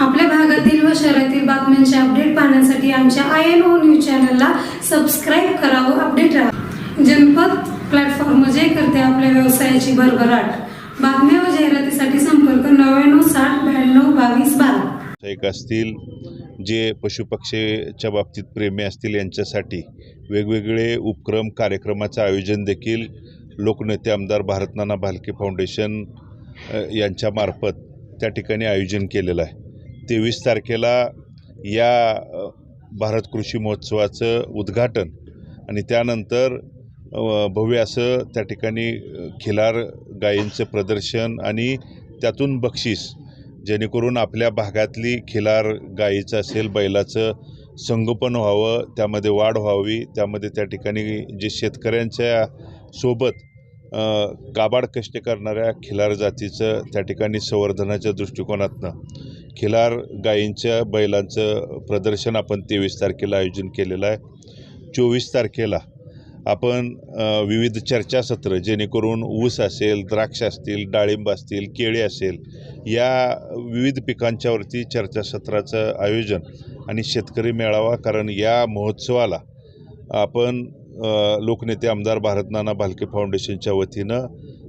आपल्या भागातील व शहरातील बातम्यांचे अपडेट पाहण्यासाठी आमच्या आय एन ओ न्यूज चॅनलला सबस्क्राईब करा व अपडेट राहा. जनपद प्लॅटफॉर्म जे करते आपल्या व्यवसायाची भरभराट. बातम्या व जाहिरातीसाठी संपर्क नव्याण्णव साठ ब्याण्णव बावीस बारा. असतील जे पशुपक्षीच्या बाबतीत प्रेमी असतील यांच्यासाठी वेगवेगळे उपक्रम कार्यक्रमाचं आयोजन देखील लोकनेते आमदार भारतनाना भालके फाउंडेशन यांच्यामार्फत त्या ठिकाणी आयोजन केलेलं आहे. तेवीस तारखेला या भारत कृषी महोत्सवाचं उद्घाटन आणि त्यानंतर भव्य असं त्या ठिकाणी खिलार गायींचं प्रदर्शन आणि त्यातून बक्षीस जेणेकरून आपल्या भागातली खिलार गायीचं असेल बैलाचं संगोपन व्हावं त्यामध्ये वाढ व्हावी त्यामध्ये त्या ठिकाणी जे शेतकऱ्यांच्या सोबत काबाड कष्ट करणाऱ्या खिलार जातीचं त्या ठिकाणी संवर्धनाच्या दृष्टिकोनातनं खिलार गायींच्या बैलांचं प्रदर्शन आपण तेवीस तारखेला आयोजन केलेलं आहे. चोवीस तारखेला आपण विविध चर्चासत्र जेणेकरून ऊस असेल द्राक्ष असतील डाळिंब असतील केळी असेल या विविध पिकांच्यावरती चर्चासत्राचं आयोजन आणि शेतकरी मेळावा कारण या महोत्सवाला आपण लोकनेते आमदार भारतनाना भालके फाउंडेशनच्या वतीनं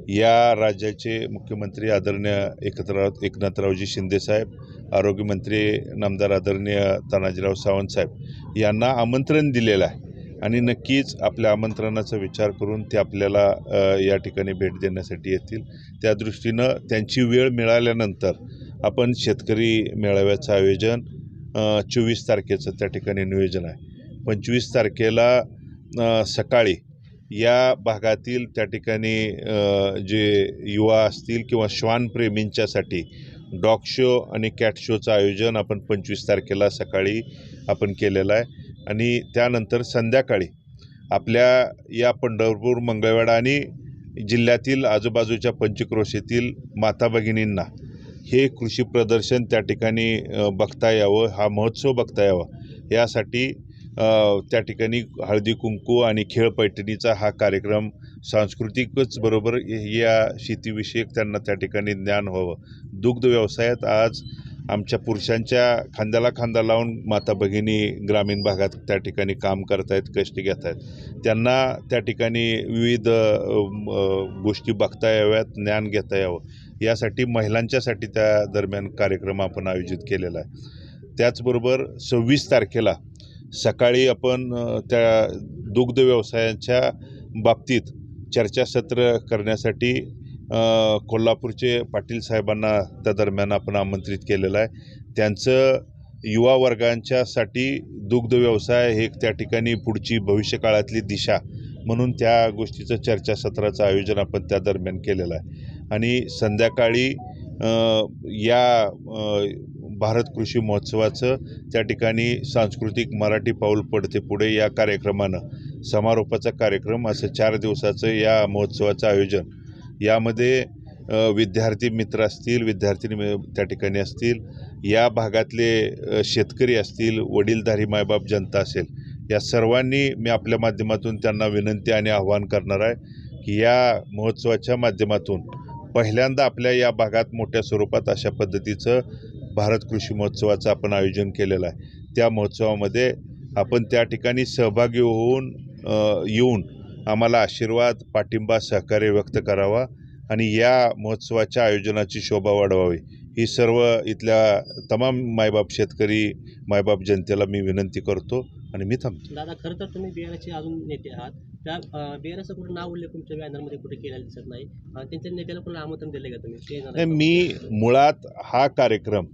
या राज्याचे मुख्यमंत्री आदरणीय एकत्र एकनाथरावजी शिंदेसाहेब आरोग्यमंत्री नामदार आदरणीय तानाजीराव सावंत साहेब यांना आमंत्रण दिलेलं आहे. आणि नक्कीच आपल्या आमंत्रणाचा विचार करून ते आपल्याला या ठिकाणी भेट देण्यासाठी येतील. त्या दृष्टीनं त्यांची वेळ मिळाल्यानंतर आपण शेतकरी मेळाव्याचं आयोजन चोवीस तारखेचं त्या ठिकाणी नियोजन आहे. पंचवीस तारखेला सकाळी या भागातील त्या ठिकाणी जे युवा असतील किंवा श्वानप्रेमींच्यासाठी डॉग शो आणि कॅट शोचं आयोजन आपण पंचवीस तारखेला सकाळी आपण केलेलं आहे. आणि त्यानंतर संध्याकाळी आपल्या या पंढरपूर मंगळवेढा आणि जिल्ह्यातील आजूबाजूच्या पंचक्रोशीतील माता भगिनींना हे कृषी प्रदर्शन त्या ठिकाणी बघता यावं हा महोत्सव बघता यावा यासाठी त्या ठिकाणी हळदी कुंकू आणि खेळ पैठणीचा हा कार्यक्रम सांस्कृतिकच बरोबर या शेतीविषयक त्यांना त्या ठिकाणी ज्ञान व्हावं. दुग्ध व्यवसायात आज आमच्या पुरुषांच्या खांद्याला खांदा लावून माता भगिनी ग्रामीण भागात त्या ठिकाणी काम करत आहेत कष्ट घेत आहेत त्यांना त्या ठिकाणी विविध गोष्टी बघता याव्यात ज्ञान घेता यावं. यासाठी महिलांच्यासाठी त्या दरम्यान कार्यक्रम आपण आयोजित केलेला आहे. त्याचबरोबर सव्वीस तारखेला सकाळी आपण त्या दुग्ध व्यवसायाच्या बाबतीत चर्चासत्र करण्यासाठी कोल्हापूरचे पाटील साहेबांना त्या दरम्यान आपण आमंत्रित केलेलं आहे. त्यांचं युवा वर्गांच्यासाठी दुग्ध व्यवसाय हे त्या ठिकाणी पुढची भविष्यकाळातली दिशा म्हणून त्या गोष्टीचं चर्चासत्राचं आयोजन आपण त्या दरम्यान केलेलं आहे. आणि संध्याकाळी या भारत कृषी महोत्सवाचं त्या ठिकाणी सांस्कृतिक मराठी पाऊल पडते पुढे या कार्यक्रमानं. समारोपाचा कार्यक्रम असं चार दिवसाचं या महोत्सवाचं आयोजन. यामध्ये विद्यार्थी मित्र असतील विद्यार्थिनी त्या ठिकाणी असतील या भागातले शेतकरी असतील वडीलधारी मायबाप जनता असेल या सर्वांनी मी आपल्या माध्यमातून त्यांना विनंती आणि आव्हान करणार आहे की या महोत्सवाच्या माध्यमातून पहिल्यांदा आपल्या या भागात मोठ्या स्वरूपात अशा पद्धतीचं भारत कृषी महोत्सवाचं आपण आयोजन केलेलं आहे. त्या महोत्सवामध्ये आपण त्या ठिकाणी सहभागी होऊन येऊन आम्हाला आशीर्वाद पाठिंबा सहकार्य व्यक्त करावा आणि या महोत्सवाच्या आयोजनाची शोभा वाढवावी. ही सर्व इथल्या तमाम मायबाप शेतकरी मायबाप जनतेला मी विनंती करतो आणि मी थांबतो. दादा खरं तर तुम्ही बिहारचे अजून नेते आहात. त्या बिहारचं कुठं नाव उल्लेख तुमच्या बॅनरमध्ये कुठे केलेला दिसत नाही. त्यांच्या नेत्याला कोणाला आमंत्रण दिले का तुम्ही? मी मुळात हा कार्यक्रम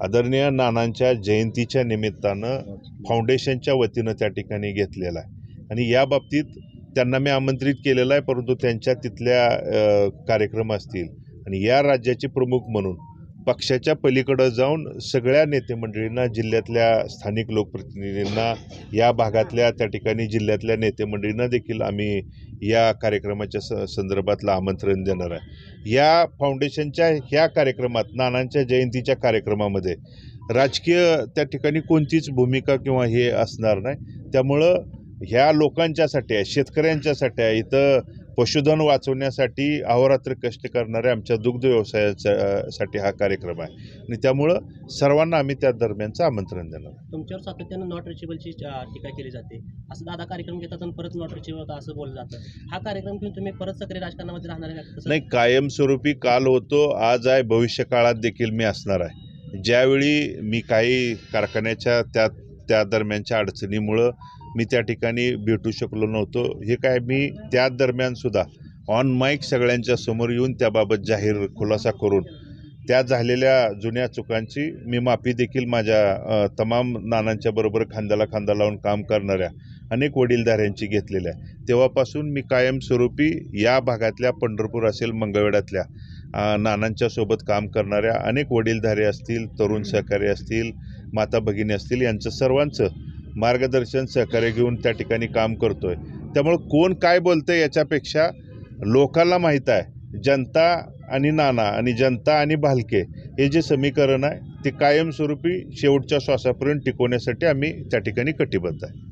आदरणीय नानांच्या जयंतीच्या निमित्तानं फाउंडेशनच्या वतीनं त्या ठिकाणी घेतलेला आहे. आणि या बाबतीत त्यांना मी आमंत्रित केलेलं आहे परंतु त्यांच्या तिथल्या कार्यक्रम असतील. आणि या राज्याचे प्रमुख म्हणून पक्षाच्या पलीकडं जाऊन सगळ्या नेते मंडळींना जिल्ह्यातल्या स्थानिक लोकप्रतिनिधींना या भागातल्या त्या ठिकाणी जिल्ह्यातल्या नेते मंडळींना देखील आम्ही या कार्यक्रमाच्या स संदर्भातलं आमंत्रण देणार आहे. या फाउंडेशनच्या ह्या कार्यक्रमात नानांच्या जयंतीच्या कार्यक्रमामध्ये राजकीय त्या ठिकाणी कोणतीच भूमिका किंवा हे असणार नाही. त्यामुळं ह्या लोकांच्यासाठी आहे शेतकऱ्यांच्यासाठी आहे. इथं पशुधन वाचवण्यासाठी अहोरात्र कष्ट करणाऱ्या आमच्या दुग्ध व्यवसायाचा साठी हा कार्यक्रम आहे. आणि त्यामुळं सर्वांना आम्ही त्या दरम्यानचं आमंत्रण देणार. तुमच्यावर सातत्यानं नॉट रिचेबलची टीका केली जाते. असं दादा कार्यक्रम घेतात आणि परत नॉट रिचेबल होता असं बोललं जातं. हा कार्यक्रम घेऊन तुम्ही परत सक्रिय राजकारणामध्ये राहणार नाही कायमस्वरूपी काल होतो आज आहे भविष्य काळात देखील मी असणार आहे. ज्यावेळी मी काही कारखान्याच्या त्या त्या दरम्यानच्या अडचणीमुळं मी त्या ठिकाणी भेटू शकलो नव्हतो. हे काय मी त्या दरम्यानसुद्धा ऑन माईक सगळ्यांच्या समोर येऊन त्याबाबत जाहीर खुलासा करून त्या झालेल्या जुन्या चुकांची मी माफी देखील माझ्या तमाम नानांच्या बरोबर खांद्याला खांदा लावून काम करणाऱ्या अनेक वडीलधाऱ्यांची घेतलेल्या. आहे तेव्हापासून मी कायमस्वरूपी या भागातल्या पंढरपूर असेल मंगळवेड्यातल्या नानांच्या सोबत काम करणाऱ्या अनेक वडीलधारे असतील तरुण सहकारी असतील माता भगिनी असतील यांचं सर्वांचं मार्गदर्शन सहकार्य घेऊन त्या ठिकाणी काम करतो आहे त्यामुळं कोण काय बोलतं याच्यापेक्षा लोकांना माहीत आहे. जनता आणि नाना आणि जनता आणि भालके हे जे समीकरण आहे ते कायमस्वरूपी शेवटच्या श्वासापर्यंत टिकवण्यासाठी आम्ही त्या ठिकाणी कटिबद्ध आहे.